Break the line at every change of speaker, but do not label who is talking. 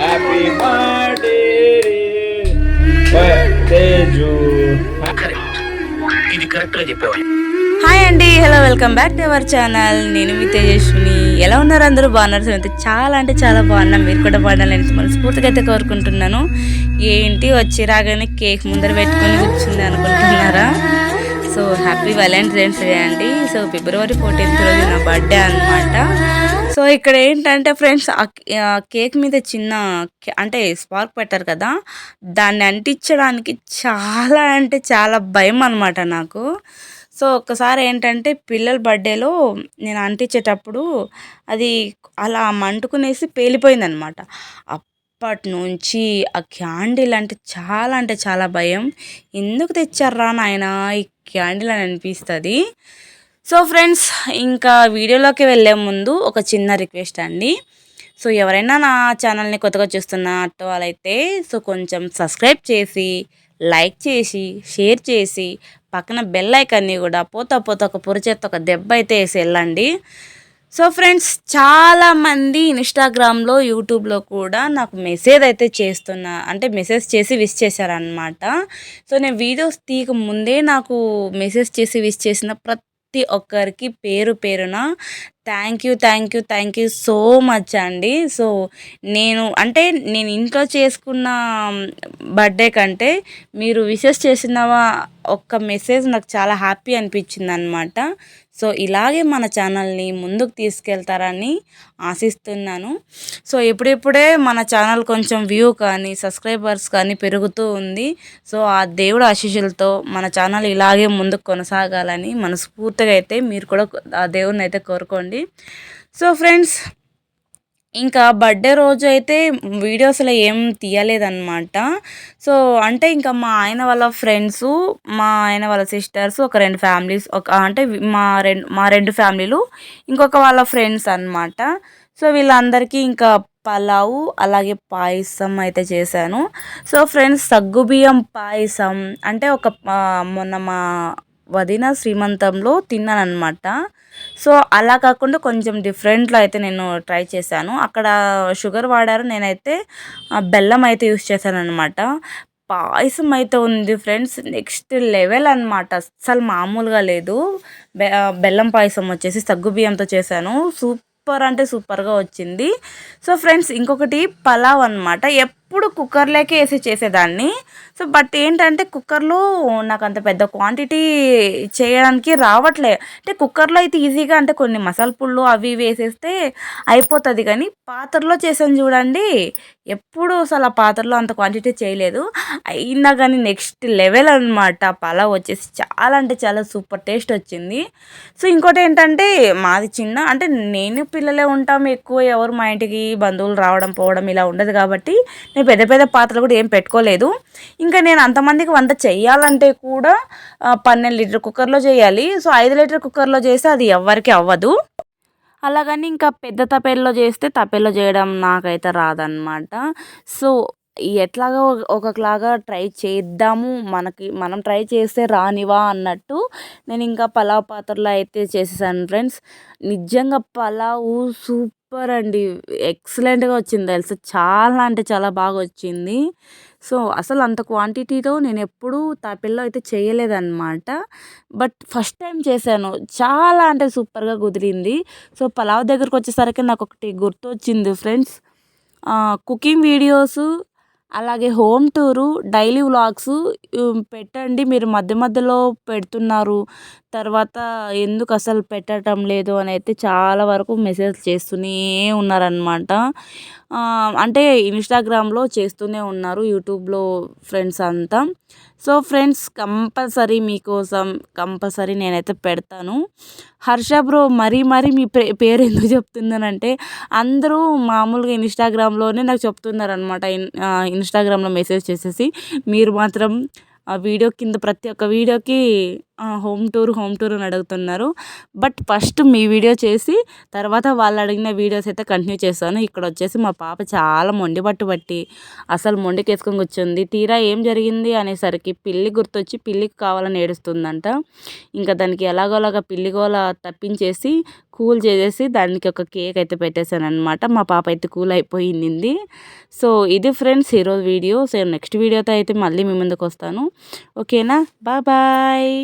Happy birthday
ఇది
hi అండి hello welcome back to our channel నేను మీ తేజస్విని. ఎలా ఉన్నారు అందరూ? బాగున్నారు? అయితే చాలా అంటే చాలా బాగున్నాం. మీరు కూడా బాగుండాలని మనస్ఫూర్తిగా అయితే కోరుకుంటున్నాను. ఏంటి వచ్చి రాగానే కేక్ ముందర పెట్టుకొని కూర్చుంది అనుకుంటున్నారా? సో హ్యాపీ వ్యాలంటైన్స్ డే అండి. సో ఫిబ్రవరి ఫోర్టీన్త్ రోజు నా బర్త్డే అన్న ఇక్కడ ఏంటంటే ఫ్రెండ్స్ ఆ కేక్ మీద చిన్న అంటే స్పార్క్ పెట్టారు కదా దాన్ని అంటించడానికి చాలా అంటే చాలా భయం అనమాట నాకు. సో ఒక్కసారి ఏంటంటే పిల్లల బర్త్డేలో నేను అంటించేటప్పుడు అది అలా మంటుకునేసి పేలిపోయిందనమాట అప్పటి నుంచి ఆ క్యాండిల్ అంటే చాలా అంటే చాలా భయం. ఎందుకు తెచ్చారా నాయన ఈ క్యాండిల్ అని అనిపిస్తుంది. సో ఫ్రెండ్స్ ఇంకా వీడియోలోకి వెళ్ళే ముందు ఒక చిన్న రిక్వెస్ట్ అండి. సో ఎవరైనా నా ఛానల్ని కొత్తగా చూస్తున్నట్టు వాళ్ళైతే సో కొంచెం సబ్స్క్రైబ్ చేసి లైక్ చేసి షేర్ చేసి పక్కన బెల్ ఐకాన్ని కూడా పోతా పోతా ఒక పొరిచేత్త ఒక దెబ్బ అయితే వేసి వెళ్ళండి. సో ఫ్రెండ్స్ చాలామంది ఇన్స్టాగ్రామ్లో యూట్యూబ్లో కూడా నాకు మెసేజ్ అయితే చేస్తున్నా అంటే మెసేజ్ చేసి విష్ చేశారనమాట సో నేను వీడియోస్ తీయక ముందే నాకు మెసేజ్ చేసి విష్ చేసిన ప్రతి ప్రతి ఒక్కరికి పేరు పేరున thank you thank you thank you so much అండి. సో నేను అంటే నేను ఇంట్లో చేసుకున్న బర్త్డే కంటే మీరు విషెస్ చేసిన ఒక్క మెసేజ్ నాకు చాలా హ్యాపీ అనిపించింది అనమాట సో ఇలాగే మన ఛానల్ని ముందుకు తీసుకెళ్తారని ఆశిస్తున్నాను. సో ఇప్పుడిప్పుడే మన ఛానల్ కొంచెం వ్యూ కానీ సబ్స్క్రైబర్స్ కానీ పెరుగుతూ ఉంది. సో ఆ దేవుడు ఆశీస్సులతో మన ఛానల్ ఇలాగే ముందుకు కొనసాగాలని మనస్ఫూర్తిగా అయితే మీరు కూడా ఆ దేవుడిని అయితే కోరుకోండి. సో ఫ్రెండ్స్ ఇంకా బర్త్డే రోజు అయితే వీడియోస్లో ఏం తీయలేదన్నమాట. సో అంటే ఇంకా మా ఆయన వాళ్ళ ఫ్రెండ్స్ మా ఆయన వాళ్ళ సిస్టర్స్ ఒక రెండు ఫ్యామిలీస్ ఒక అంటే మా రెండు మా రెండు ఫ్యామిలీలు ఇంకొక వాళ్ళ ఫ్రెండ్స్ అనమాట సో వీళ్ళందరికీ ఇంకా పలావు అలాగే పాయసం అయితే చేశాను. సో ఫ్రెండ్స్ సగ్గుబియ్యం పాయసం అంటే ఒక మొన్న మా వదిన శ్రీమంతంలో తిన్నానమాట సో అలా కాకుండా కొంచెం డిఫరెంట్లో అయితే నేను ట్రై చేశాను. అక్కడ షుగర్ వాడారు నేనైతే బెల్లం అయితే యూస్ చేశానమాట పాయసం అయితే ఉంది ఫ్రెండ్స్ నెక్స్ట్ లెవెల్ అనమాట అస్సలు మామూలుగా లేదు. బె- బెల్లం పాయసం వచ్చేసి సగ్గుబియ్యంతో చేశాను. సూపర్ అంటే సూపర్గా వచ్చింది. సో ఫ్రెండ్స్ ఇంకొకటి పలావ్ అనమాట ఎప్పుడు కుక్కర్లోకే వేసి చేసేదాన్ని. సో బట్ ఏంటంటే కుక్కర్లో నాకు అంత పెద్ద క్వాంటిటీ చేయడానికి రావట్లే. అంటే కుక్కర్లో అయితే ఈజీగా అంటే కొన్ని మసాలా పుళ్ళు అవి ఇవి వేసేస్తే అయిపోతుంది కానీ పాత్రలో చేసాను చూడండి. ఎప్పుడు అసలు ఆ పాత్రలో అంత క్వాంటిటీ చేయలేదు. అయినా కానీ నెక్స్ట్ లెవెల్ అనమాట పలావ్ వచ్చేసి చాలా అంటే చాలా సూపర్ టేస్ట్ వచ్చింది. సో ఇంకోటి ఏంటంటే మాది చిన్న అంటే నేను పిల్లలే ఉంటాం ఎక్కువ. ఎవరు మా ఇంటికి బంధువులు రావడం పోవడం ఇలా ఉండదు కాబట్టి నేను పెద్ద పెద్ద పాత్రలు కూడా ఏం పెట్టుకోలేదు. ఇంకా నేను అంతమందికి వంట చేయాలంటే కూడా పన్నెండు లీటర్ కుక్కర్లో చేయాలి. సో ఐదు లీటర్ కుక్కర్లో చేస్తే అది ఎవ్వరికి అవ్వదు. అలాగని ఇంకా పెద్ద తపేల్లో చేస్తే తపేల్లో చేయడం నాకైతే రాదనమాట సో ఎట్లాగో ఒకలాగా ట్రై చేద్దాము. మనకి మనం ట్రై చేస్తే రానివా అన్నట్టు నేను ఇంకా పలావ్ పాత్రలో అయితే చేసేసాను ఫ్రెండ్స్. నిజంగా పలావ్ సూపర్ అండి ఎక్సలెంట్గా వచ్చింది తెలుసా? చాలా అంటే చాలా బాగా వచ్చింది. సో అసలు అంత క్వాంటిటీతో నేను ఎప్పుడూ తపిల్లో అయితే చేయలేదన్నమాట. బట్ ఫస్ట్ టైం చేశాను. చాలా అంటే సూపర్గా కుదిరింది. సో పలావ్ దగ్గరకు వచ్చేసరికి నాకు ఒకటి గుర్తొచ్చింది ఫ్రెండ్స్. కుకింగ్ వీడియోస్ అలాగే హోమ్ టూరు డైలీ వ్లాగ్స్ పెట్టండి. మీరు మధ్య మధ్యలో పెడుతున్నారు. తర్వాత ఎందుకు అసలు పెట్టడం లేదు అని అయితే చాలా వరకు మెసేజ్ చేస్తూనే ఉన్నారనమాట అంటే ఇన్స్టాగ్రామ్లో చేస్తూనే ఉన్నారు యూట్యూబ్లో ఫ్రెండ్స్ అంతా. సో ఫ్రెండ్స్ కంపల్సరీ మీకోసం కంపల్సరీ నేనైతే పెడతాను. హర్ష బ్రో మరీ మరీ మీ పే పేరు ఎందుకు చెప్తున్నానంటే అందరూ మామూలుగా ఇన్స్టాగ్రామ్లోనే నాకు చెప్తున్నారనమాట ఇన్స్టాగ్రామ్లో మెసేజ్ చేసేసి మీరు మాత్రం ఆ వీడియో కింద ప్రతి ఒక్క వీడియోకి హోమ్ టూర్ హోమ్ టూర్ అని అడుగుతున్నారు. బట్ ఫస్ట్ మీ వీడియో చేసి తర్వాత వాళ్ళు అడిగిన వీడియోస్ అయితే కంటిన్యూ చేస్తాను. ఇక్కడ వచ్చేసి మా పాప చాలా మొండి పట్టు పట్టి అసలు మొండికేసుకొని కూర్చుంది. తీరా ఏం జరిగింది అనేసరికి పిల్లి గుర్తొచ్చి పిల్లికి కావాలని ఏడుస్తుందంట. ఇంకా దానికి ఎలాగోలాగా పిల్లిగోల తప్పించేసి కూల్ చేసేసి దానికి ఒక కేక్ అయితే పెట్టేశాను అనమాట మా పాప అయితే కూల్ అయిపోయింది. సో ఇది ఫ్రెండ్స్ ఈరోజు వీడియో. సో నెక్స్ట్ వీడియోతో అయితే మళ్ళీ మీ ముందుకు వస్తాను. ఓకేనా? బాయ్.